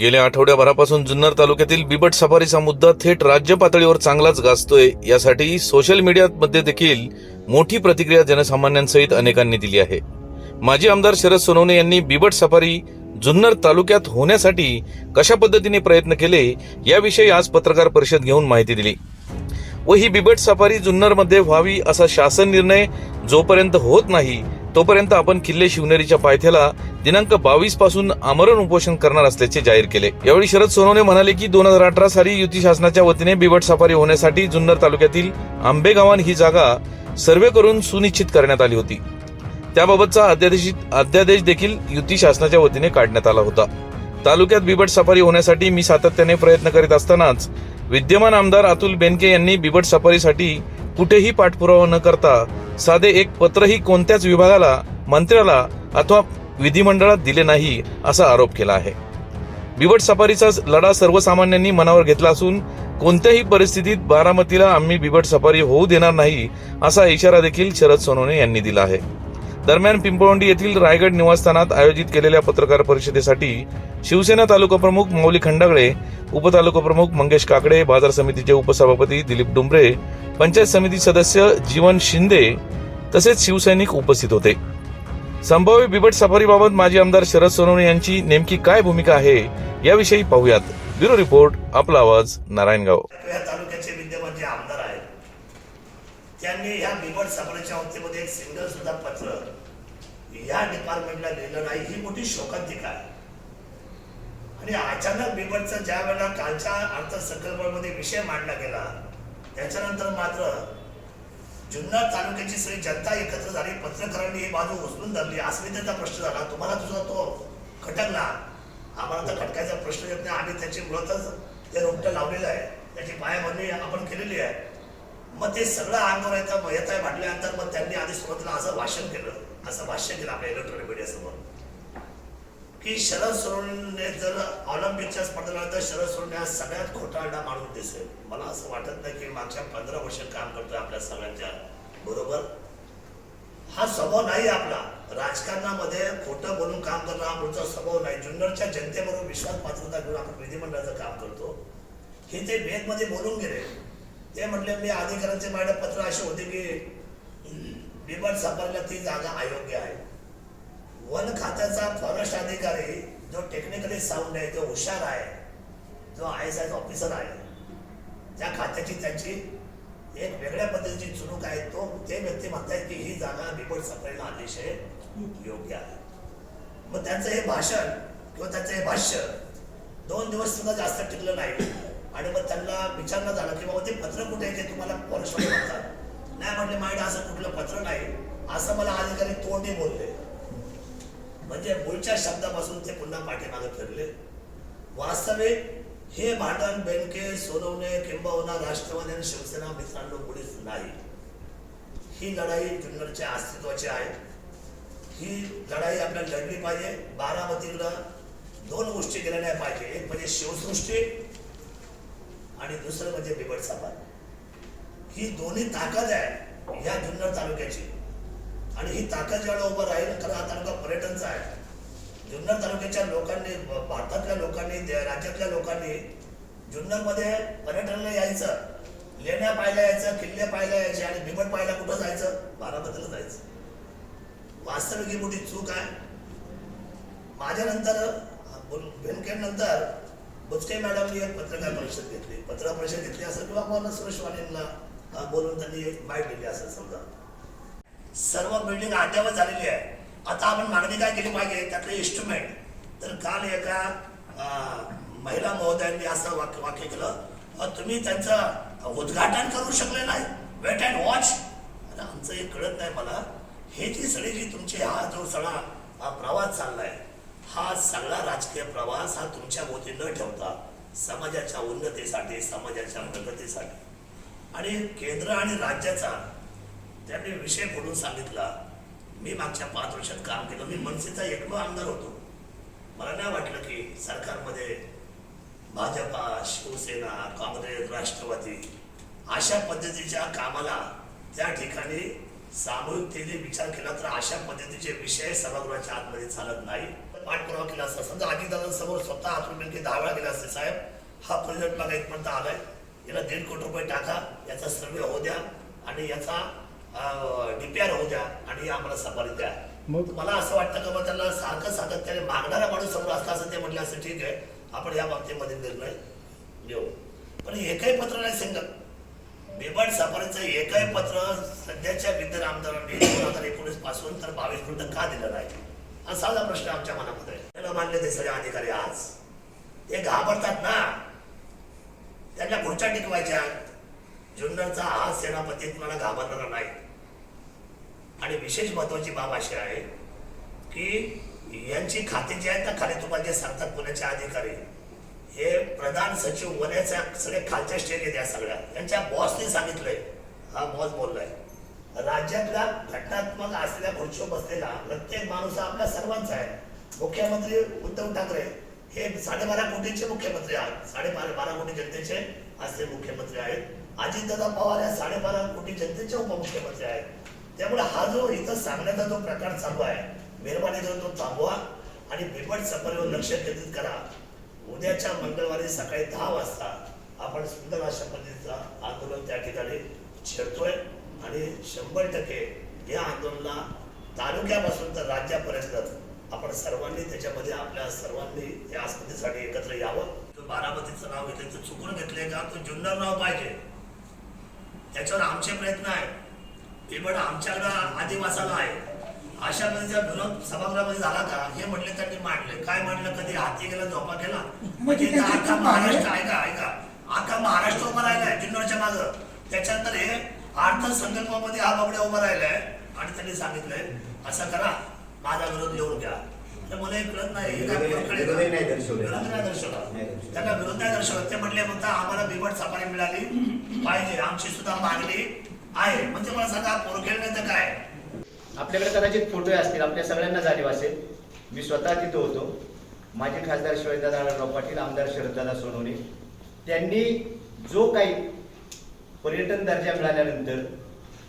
गेल्या आठवड्याभरापासून जुन्नर तालुक्यातील बिबट सफारीचा मुद्दा थेट राज्य पातळीवर चांगलाच गाजतोय यासाठी सोशल मीडियामध्ये देखील मोठी प्रतिक्रिया जनसामान्यांसहित अनेकांनी दिली आहे. माजी आमदार शरद सोनवणे यांनी बिबट सफारी जुन्नर तालुक्यात होण्यासाठी कशा पद्धतीने प्रयत्न केले याविषयी आज पत्रकार परिषद घेऊन माहिती दिली. व ही बिबट सफारी जुन्नरमध्ये व्हावी असा शासन निर्णय जोपर्यंत होत नाही तोपर्यंत आपण किल्ले शिवनेरीच्या पायथ्याला दिनांक बावीसपासून आमरण उपोषण करणार असल्याचे जाहीर केले. यावेळी शरद सोनवणे म्हणाले की दोन हजार अठरा साली युती शासनाच्या वतीने बिबट सफारी होण्यासाठी जुन्नर तालुक्यातील आंबेगावान ही जागा सर्वे करून सुनिश्चित करण्यात आली होती. त्याबाबतचा अध्यादेशित अध्यादेश देखील युती शासनाच्या वतीने काढण्यात आला होता. तालुक्यात बिबट सफारी होण्यासाठी मी सातत्याने प्रयत्न करीत असतानाच विद्यमान आमदार अतुल बेनके यांनी बिबट सफारीसाठी कुठेही पाठपुरावा न करता साधे एक पत्रही कोणत्याच विभागाला मंत्र्याला अथवा विधिमंडळात दिले नाही असा आरोप केला आहे. बिबट सफारीचा लढा सर्वसामान्यांनी मनावर घेतला असून कोणत्याही परिस्थितीत बारामतीला आम्ही बिबट सफारी होऊ देणार नाही असा इशारा देखील शरद सोनवणे यांनी दिला आहे. दरम्यान पिंपळवंडी येथील रायगड निवासस्थानात आयोजित केलेल्या पत्रकार परिषदेसाठी शिवसेना तालुका प्रमुख मौली खंडागळे उपतालुका प्रमुख मंगेश काकडे बाजार समितीचे उपसभापती दिलीप डुंबरे पंचायत समिती सदस्य जीवन शिंदे तसेच शिवसैनिक उपस्थित होते. संभाव्य बिबट सफारीबाबत माजी आमदार शरद सोनवणे यांची नेमकी काय भूमिका आहे याविषयी पाहूयात. ब्युरो रिपोर्ट आपला आवाज नारायणगाव या तालुक्याचे विद्यमान जे आमदार आहेत त्यांनी ह्या बिबट सफारीच्या बाबतीमध्ये एक सिंगल सुद्धा पत्र या डिपार्टमेंटला लिहिलं नाही. ही मोठी शोकांतिका आहे. आणि अचानक बिबटचा ज्या वेळेला कालच्या अर्थसंकल्पामध्ये विषय मांडला गेला त्याच्यानंतर मात्र जुन्नर तालुक्याची सगळी जनता एकत्र झाली. पत्रकारांनी ही बाजू उचलून धरली. अस्मितेचा प्रश्न झाला. तुम्हाला तुझा तो खटकला. आम्हाला तर खटकायचा प्रश्न येत नाही. आम्ही त्याची मुळातच ते रोपटं लावलेलं आहे. त्याची पायाभरणी आपण केलेली आहे. मग ते सगळं अंगावर येतं येत आहे म्हटल्यानंतर मग त्यांनी आधी सुरुवातीला असं भाषण केलं. असं भाष्य केलं आपल्या इलेक्ट्रॉनिक मीडियासमोर की शरद सोडणे जर ऑलिम्पिकच्या स्पर्धेला तर शरद सोडणे हा सगळ्यात खोटाळा माणूस दिसेल. मला असं वाटत नाही की मागच्या पंधरा वर्ष काम करतोय आपल्या सगळ्यांच्या बरोबर. हा स्वभाव नाही आपला. राजकारणामध्ये खोटं बोलून काम करणं हा पुढचा स्वभाव नाही. जुन्नरच्या जनतेबरोबर विश्वास पात्रता घेऊन आपण विधिमंडळाचं काम करतो. हे ते वेदमध्ये बोलून गेले. ते म्हटले मी अधिकाऱ्यांचे माझ्या पत्र असे होते की बिबट सापडल्या ती जागा अयोग्य आहे. वन खात्याचा फॉरेस्ट अधिकारी जो टेक्निकली साऊंड आहे तो हुशार आहे जो आय एस आय ऑफिसर आहे त्या खात्याची त्यांची एक वेगळ्या पद्धतीची चुणूक आहे तो ते व्यक्ती म्हणतायत की ही जागा बिबट सापडायला अतिशय योग्य आहे. मग त्यांचं हे भाषण किंवा त्यांचं हे भाष्य दोन दिवस सुद्धा जास्त टिकलं नाही. आणि मग त्यांना विचारणं झालं की बाबा ते पत्र कुठे आहे ते तुम्हाला फॉरेस्ट म्हणतात नाही म्हटले माझ्याकडे असं कुठलं पत्र नाही. असं मला अधिकारी तोंडी बोलले. म्हणजे मूळच्या शब्दापासून ते पुन्हा पाठीमागे फिरले. वास्तविक हे भांडण बेनके सोनवणे किंबहुना राष्ट्रवादी आणि शिवसेना मित्रांनो मुळीच नाही. ही लढाई जुन्नरच्या अस्तित्वाची आहे. ही लढाई आपल्याला लढली पाहिजे. बारामतीला दोन गोष्टी केल्या नाही पाहिजे. एक म्हणजे शिवसृष्टी आणि दुसरं म्हणजे बिबट सफार ही दोन्ही ताकद आहे या जुन्नर तालुक्याची. आणि ही ताकद ज्यावेळेला उभं राहील खरं हा तालुका पर्यटनचा आहे. जुन्नर तालुक्याच्या लोकांनी भारतातल्या लोकांनी राज्यातल्या लोकांनी जुन्नरमध्ये पर्यटनाला यायचं. लेण्या पाहायला यायचं किल्ले पाहायला यायचे आणि बिबट पाहायला कुठं जायचं? बारामतीला जायचं. वास्तविक ही मोठी चूक आहे. माझ्यानंतर नंतर बुचके मॅडमनी एक पत्रकार परिषद घेतली. पत्रकार परिषद घेतली असेल किंवा मोहन सुरेश बोलून त्यांनी एक बाईट दिली असेल समजा. सर्व बिल्डिंग अद्यावत झालेली आहे. आता आपण मागणी काय केली पाहिजे? त्यातलं इन्स्ट्रुमेंट तर काल एका महिला महोदयांनी असं वाक्य वाक्य केलं. तुम्ही त्यांचं उद्घाटन करू शकले नाही. वेट अँड वॉच आमचं हे कळत नाही मला. हे जी सगळी जी तुमची हा जो सगळा हा प्रवास चाललाय हा सगळा राजकीय प्रवास हा तुमच्या भोवती न ठेवता समाजाच्या उन्नतीसाठी समाजाच्या प्रगतीसाठी. आणि केंद्र आणि राज्याचा त्यांनी विषय फोडून सांगितला मी मागच्या पाच वर्षात काम केलं. मी मनसेचा एकमेव आमदार होतो. मला नाही वाटलं की सरकारमध्ये भाजपा शिवसेना काँग्रेस राष्ट्रवादी अशा पद्धतीच्या कामाला त्या ठिकाणी सामूहिकतेने विचार केला तर अशा पद्धतीचे विषय सभागृहाच्या आतमध्ये चालत नाही. पाठपुरावा केला असता. समजा अजितदादांसमोर स्वतः आपण मिळके दहा वेळा गेला असते. साहेब हा प्रोजेक्ट मला इथपर्यंत आलाय. याला दीड कोटी रुपये टाका. याचा सर्वे होऊ द्या आणि याचा डीपीआर होऊ द्या आणि आम्हाला सफारी द्या मग? मला असं वाटतं का बा त्यांना सारखं सातत्याने मागणारा माणूस समोर असला असं ते म्हटलं असं ठीक आहे आपण या बाबतीमध्ये निर्णय घेऊ. पण एकही पत्र नाही सांगत बिबट सफारीचं एकही पत्र सध्याच्या विद्यमान आमदारांनी दोन हजार एकोणीसपासून तर बावीस पर्यंत का दिलं नाही? असा प्रश्न आमच्या मनामध्ये त्याला मानले ते सगळे अधिकारी आज. ते घाबरतात ना. त्यांना खुर्च्या टिकवायच्या जुन्नरचा हा सेनापती तुम्हाला घाबरणारा नाही. आणि विशेष महत्वाची बाब अशी आहे की यांची खाते जी आहेत ना खाली तुम्हाला जे सांगतात पुण्याचे अधिकारी हे प्रधान सचिव होण्याच्या सगळे खालच्या स्टेज आहेत या सगळ्या. यांच्या बॉसने सांगितलंय. हा बॉस बोललाय. राज्यातला घटनात्मक असलेल्या खुर्चीवर बसलेला प्रत्येक माणूस हा आपल्या सर्वांचा आहे. मुख्यमंत्री उद्धव ठाकरे हे साडेबारा कोटीचे मुख्यमंत्री आहेत. साडेबारा बारा कोटी जनतेचे असे मुख्यमंत्री आहेत. अजितदादा पवार या साडेबारा कोटी जनतेचे उपमुख्यमंत्री आहेत. त्यामुळे हा जो इथं सांगण्याचा जो प्रकार चालू आहे मेहरबानी करून तो थांबवा आणि बिबट सफारीवर लक्ष केंद्रित करा. उद्याच्या मंगळवारी सकाळी दहा वाजता आपण सुंदर अशा पद्धतीचं आंदोलन त्या ठिकाणी छेडतोय. आणि शंभर टक्के या आंदोलनाला तालुक्यापासून तर राज्यापर्यंत आपण सर्वांनी त्याच्यामध्ये आपल्या सर्वांनी या स्पर्धेसाठी एकत्र यावं. तो बारामतीचं नाव घेतलं तर चुकून घेतलंय का? तो जुन्नर नाव पाहिजे. त्याच्यावर आमचे प्रयत्न आहेत. बिबट आमच्याकडं आदिवासाला आहे. अशा पद्धतीचा विरोध सभागृहामध्ये झाला का? हे म्हटले त्यांनी मांडले. काय मांडलं कधी हाती गेला झोपा केला? म्हणजे अख्खा महाराष्ट्र ऐका ऐका. अख्खा महाराष्ट्र उभा राहिलाय जुन्नरच्या मागं. त्याच्यानंतर हे अर्थसंकल्पामध्ये हा बाबड्या उभा राहिलाय आणि त्यांनी सांगितलंय असं करा माझा विरोध लिहून घ्या. तर मला कळत नाही काय विरोध- नाही. त्यांना विरोध नाही दर्शवला. ते म्हटले फक्त आम्हाला बिबट सफारी मिळाली. पाहिजे आमची सुद्धा मागणी आहे. म्हणजे मला सांगा पोरखेळ नाही तर काय? आपल्याकडे कदाचित फोटो असतील. आपल्या सगळ्यांना जाणीव असेल मी स्वतः तिथं होतो. माजी खासदार शिवाजीदादा पाटील आमदार शरददादा सोनवणे. त्यांनी जो काही पर्यटन दर्जा मिळाल्यानंतर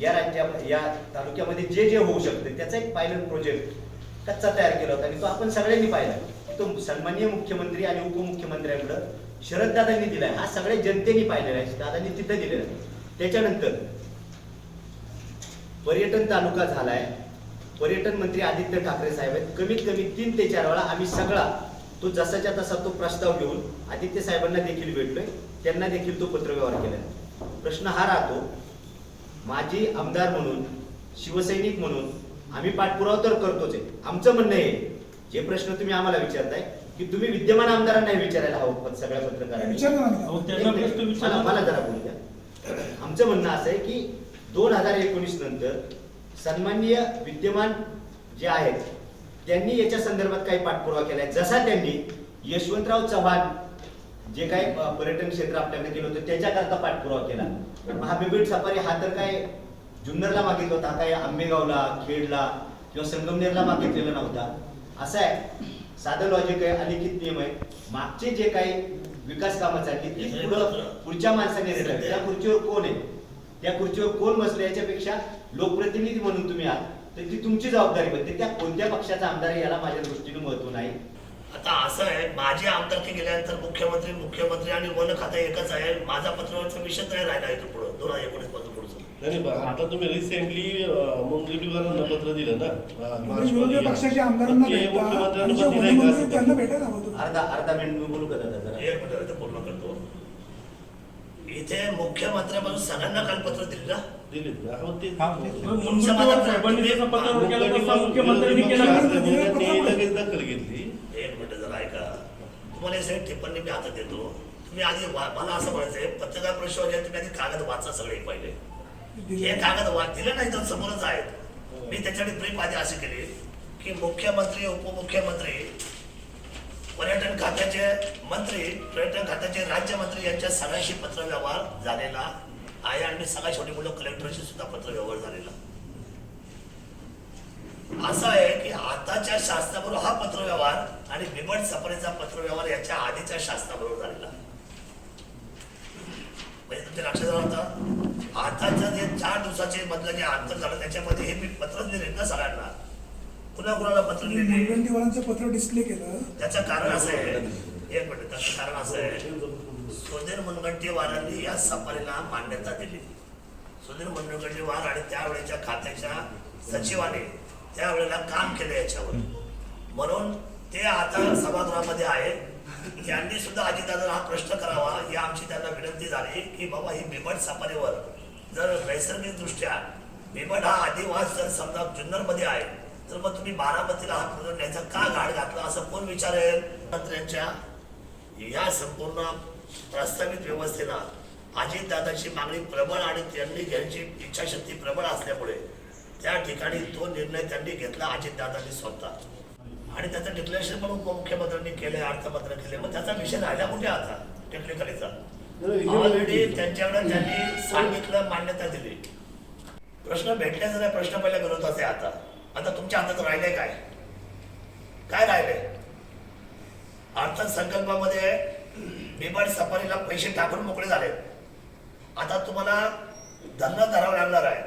या राज्या या तालुक्यामध्ये जे जे होऊ शकते त्याचा एक पायलट प्रोजेक्ट कच्चा तयार केला होता. आणि तो आपण सगळ्यांनी पाहिला. तो सन्माननीय मुख्यमंत्री आणि उपमुख्यमंत्र्यांकडं शरददादांनी दिलाय. हा सगळ्या जनतेने पाहिलेला आहे. दादांनी तिथं दिलेला आहे. त्याच्यानंतर पर्यटन तालुका झालाय. पर्यटन मंत्री आदित्य ठाकरे साहेब आहेत. कमीत कमी तीन ते चार वेळा आम्ही सगळा तो जसाच्या तसा तो प्रस्ताव घेऊन आदित्य साहेबांना देखील भेटलोय. त्यांना देखील तो पत्रव्यवहार केला प्रश्न हा राहतो माजी आमदार म्हणून शिवसैनिक म्हणून आम्ही पाठपुरावा तर करतोच आहे. आमचं म्हणणं आहे जे प्रश्न तुम्ही आम्हाला विचारताय की तुम्ही विद्यमान आमदारांना विचारायला हवं पण सगळ्या पत्रकारांनी. मला मला जरा बोलू द्या. आमचं म्हणणं असं आहे की दोन हजार एकोणीस नंतर सन्माननीय विद्यमान जे आहेत त्यांनी याच्या संदर्भात काही पाठपुरावा केलाय. जसा त्यांनी यशवंतराव चव्हाण जे काही पर्यटन क्षेत्र आपल्याकडे केलं होतं त्याच्याकरता पाठपुरावा केला. पण हा सफारी हा तर काय जुन्नरला मागितला होता काय आंबेगावला खेडला किंवा संगमनेरला मागितलेला नव्हता. असं आहे. साधं लॉजिक आहे अलिखित नियम आहे. मागचे जे काही विकास कामं चालली ती पुढं पुढच्या माणसाने रेटावी त्या खुर्चीवर कोण आहे? त्या खुर्चीवर कोण बसले याच्यापेक्षा लोकप्रतिनिधी म्हणून तुम्ही आहात. तर ती तुमची जबाबदारी बनते. त्या कोणत्या पक्षाचा आमदार आहे याला माझ्या दृष्टीने महत्त्व नाही. आता असं आहे माझी आमदारकी गेल्यानंतर मुख्यमंत्री मुख्यमंत्री आणि वन खातं एकच आहे. माझा पत्रावरचा विषय नाही राहिला इथं पुढं दोन हजार एकोणीसपासून पुढचं. नाही बा- आता तुम्ही रिसेंटली मुंगेलीकरांना पत्र दिलं ना? अं, आमदारांना ते भेटता. मुख्यमंत्र्यांना आमच्या पण दिलंय का? वनमंत्री असं? त्यांना भेटायला हवं होतं. अर्धा अर्धा मिनिट मी बोलू का दादा जरा? एक मिनिट इथं पूर्ण करतो. इथे मुख्यमंत्र्यापासून सगळ्यांना काल पत्र दिले ना? दिलीत ना हो ते मुख्यमंत्र्यांनी केला त्यांनी लगेच दखल घेतली एक मिनिट जरा ऐका तुम्हाला हे सगळे टिप्पणी मी आता देतो. तुम्ही आधी वा- मला असं म्हणायचंय पत्रकार परिषद तुम्ही आधी कागद वाचा सगळे पहिले. हे कागद वाच दिले नाही तर समोरच आहेत. मी त्याच्यासाठी ब्रीफ आधी अशी केली की मुख्यमंत्री उपमुख्यमंत्री पर्यटन खात्याचे मंत्री पर्यटन खात्याचे राज्यमंत्री यांच्या सगळ्यांशी पत्रव्यवहार झालेला आहे आणि सगळ्या छोटी मुलं कलेक्टरशी सुद्धा पत्रव्यवहार झालेला. असं आहे की आताच्या शासनाबरोबर हा पत्रव्यवहार आणि बिबट सफारीचा पत्रव्यवहार याच्या आधीच्या शासनाबरोबर झालेला. म्हणजे तुमच्या लक्षात आलं होतं? आताचं जे चार दिवसाचे मधलं जे अंतर झालं त्याच्यामध्ये हे मी पत्र दिले ना सगळ्यांना. कुणा कुणाला पत्र मुनगंटीवारांचं पत्र डिस्प्ले केलं. त्याचं कारण असं आहे. एक मिनिट त्याचं कारण असं आहे. सुधीर मुनगंटीवारांनी या सफारीला मान्यता दिली. सुधीर मुनगंटीवार आणि त्यावेळेच्या खात्याच्या सचिवाने त्यावेळेला काम केलं याच्यावर. म्हणून ते आता सभागृहामध्ये आहे. त्यांनी सुद्धा अजितदादा हा प्रश्न करावा. ही आमची त्यांना विनंती झाली की बाबा ही बिबट सफारीवर जर नैसर्गिक दृष्ट्या बिबट हा आदिवास जर समजा जुन्नरमध्ये आहे तर मग तुम्ही बारामतीला हा प्रोजेक्ट याचा का घाट घातला? असं कोण विचारेल? मंत्र्यांच्या या संपूर्ण प्रस्तावित व्यवस्थेला अजितदादाची मागणी प्रबळ आणि त्यांनी घ्यायची इच्छाशक्ती प्रबळ असल्यामुळे त्या ठिकाणी तो निर्णय त्यांनी घेतला अजितदादांनी स्वतः. आणि त्याचं डिक्लेरेशन पण उपमुख्यमंत्र्यांनी केले अर्थमंत्र्यांनी केले मग त्याचा विषय राहिला कुठे आता टेक्निकलीचा ऑलरेडी त्यांच्याकडे त्यांनी सांगितलं मान्यता दिली. प्रश्न भेटल्याचा नाही प्रश्न पहिला विरोधाचे आता. आता तुमच्या हातात राहिलंय काय? काय राहिलंय अर्थसंकल्पामध्ये बिबट सफारीला पैसे टाकून मोकळे झाले. आता तुम्हाला धंदा धरावा लागणार आहे.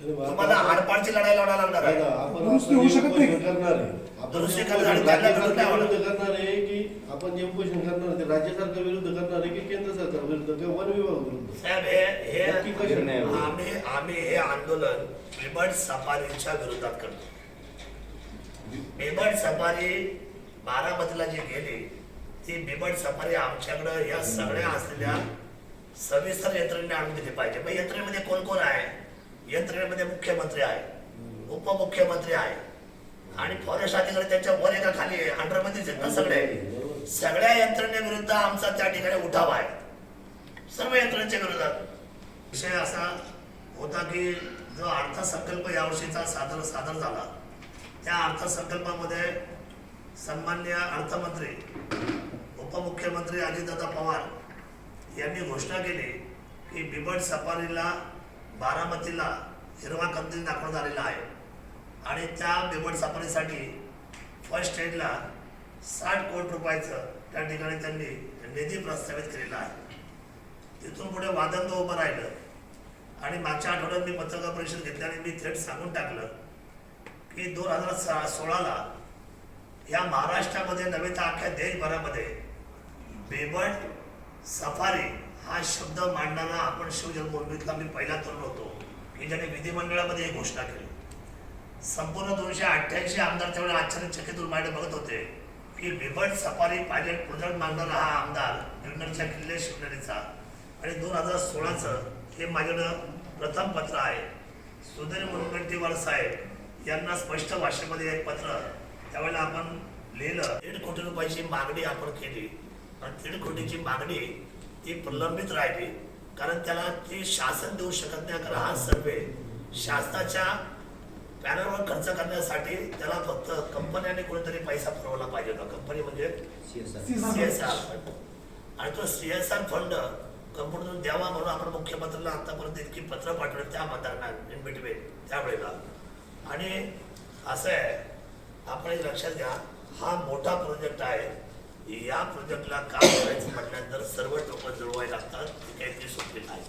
तुम्हाला आडपाडची लढाई लढायला लागणार आहे आपण दुरुस्ती होऊ शकत नाही. उपोषण करणार आहे आपण दुरुस्ती जे करणार आणि उपोषण त्यांना राज्य विरोध नाही सरकार होणार. विरुद्ध करणार आहे की आपण जे उपोषण करणार आहे ते राज्य सरकार विरुद्ध करणार आहे की केंद्र सरकार विरुद्ध किंवा वन विभाग विरुद्ध साहेब हे नक्की कशी नाही होईल? आम्ही आम्ही हे आंदोलन बिबट सफारीच्या विरोधात करतो बिबट सफारी बारामतीला जी गेली ती बिबट सफारी आमच्याकडं या सगळ्या असलेल्या सविस्तर यंत्रणेने आणून दिली पाहिजे मग यंत्रणेमध्ये कोण कोण आहे यंत्रणेमध्ये मुख्यमंत्री आहे. उपमुख्यमंत्री आहे. आणि फॉरेस्ट अधिकारी त्यांच्या वर एका खाली अंडरमध्येच आहेत ना सगळे. सगळ्या यंत्रणेविरुद्ध आमचा त्या ठिकाणी उठाव आहे. सर्व यंत्रणेच्या विरोधात. विषय असा होता की जो अर्थसंकल्प यावर्षीचा सादर सादर झाला त्या अर्थसंकल्पामध्ये सन्मान्य अर्थमंत्री उपमुख्यमंत्री अजितदादा पवार यांनी घोषणा केली की बिबट सफारीला बारामतीला हिरवा कंदील दाखवण्यात आलेला आहे. आणि त्या बिबट सफारीसाठी फर्स्ट एडला साठ कोटी रुपयाचं त्या ठिकाणी त्यांनी निधी प्रस्तावित केलेला आहे. तिथून पुढे वादंग उभं राहिलं. आणि मागच्या आठवड्यात मी पत्रकार परिषद घेतल्याने मी थेट सांगून टाकलं की दोन हजार सोळाला या महाराष्ट्रामध्ये नव्हे तर अख्ख्या देशभरामध्ये बेबट सफारी हा शब्द मांडणारा आपण शिवजन्मभूमीतला मी पहिला तरुण होतो. की ज्याने विधिमंडळामध्ये ही घोषणा केली. संपूर्ण दोनशे अठ्ठ्याऐंशी आमदार त्यावेळेला आश्चर्यचकितून होऊन माझ्याकडे बघत होते. की बिबट सफारी पायलट प्रोजेक्ट मागणारा हा आमदार जुन्नरच्या किल्ले शिवनेरीचा. आणि दोन हजार सोळाचं हे माझ्याकडं प्रथम पत्र आहे. सुधीर मुनगंटीवार साहेब यांना स्पष्ट भाषेमध्ये एक पत्र. त्यावेळेला आपण लिहिलं दीड कोटी रुपयाची मागणी आपण केली. आणि दीड कोटीची मागणी ती प्रलंबित राहिली. कारण त्याला ती शासन देऊ शकत नाही. कारण हा सर्वे शासनाच्या पॅनलवर खर्च करण्यासाठी त्याला फक्त कंपन्याने कोणीतरी पैसा पुरवला पाहिजे होता. कंपनी म्हणजे सीएसआर फंड आणि तो सीएसआर फंड कंपनीतून द्यावा म्हणून आपण मुख्यमंत्र्यांना आतापर्यंत इतकी पत्र पाठवली त्या मतदारांना इन बिटवीन त्यावेळेला आणि असं आहे आपण लक्षात घ्या हा मोठा प्रोजेक्ट आहे. या प्रोजेक्टला काम करायचं म्हटल्यानंतर सर्व लोक जुळवायला लागतात ती काही ती सोपी नाही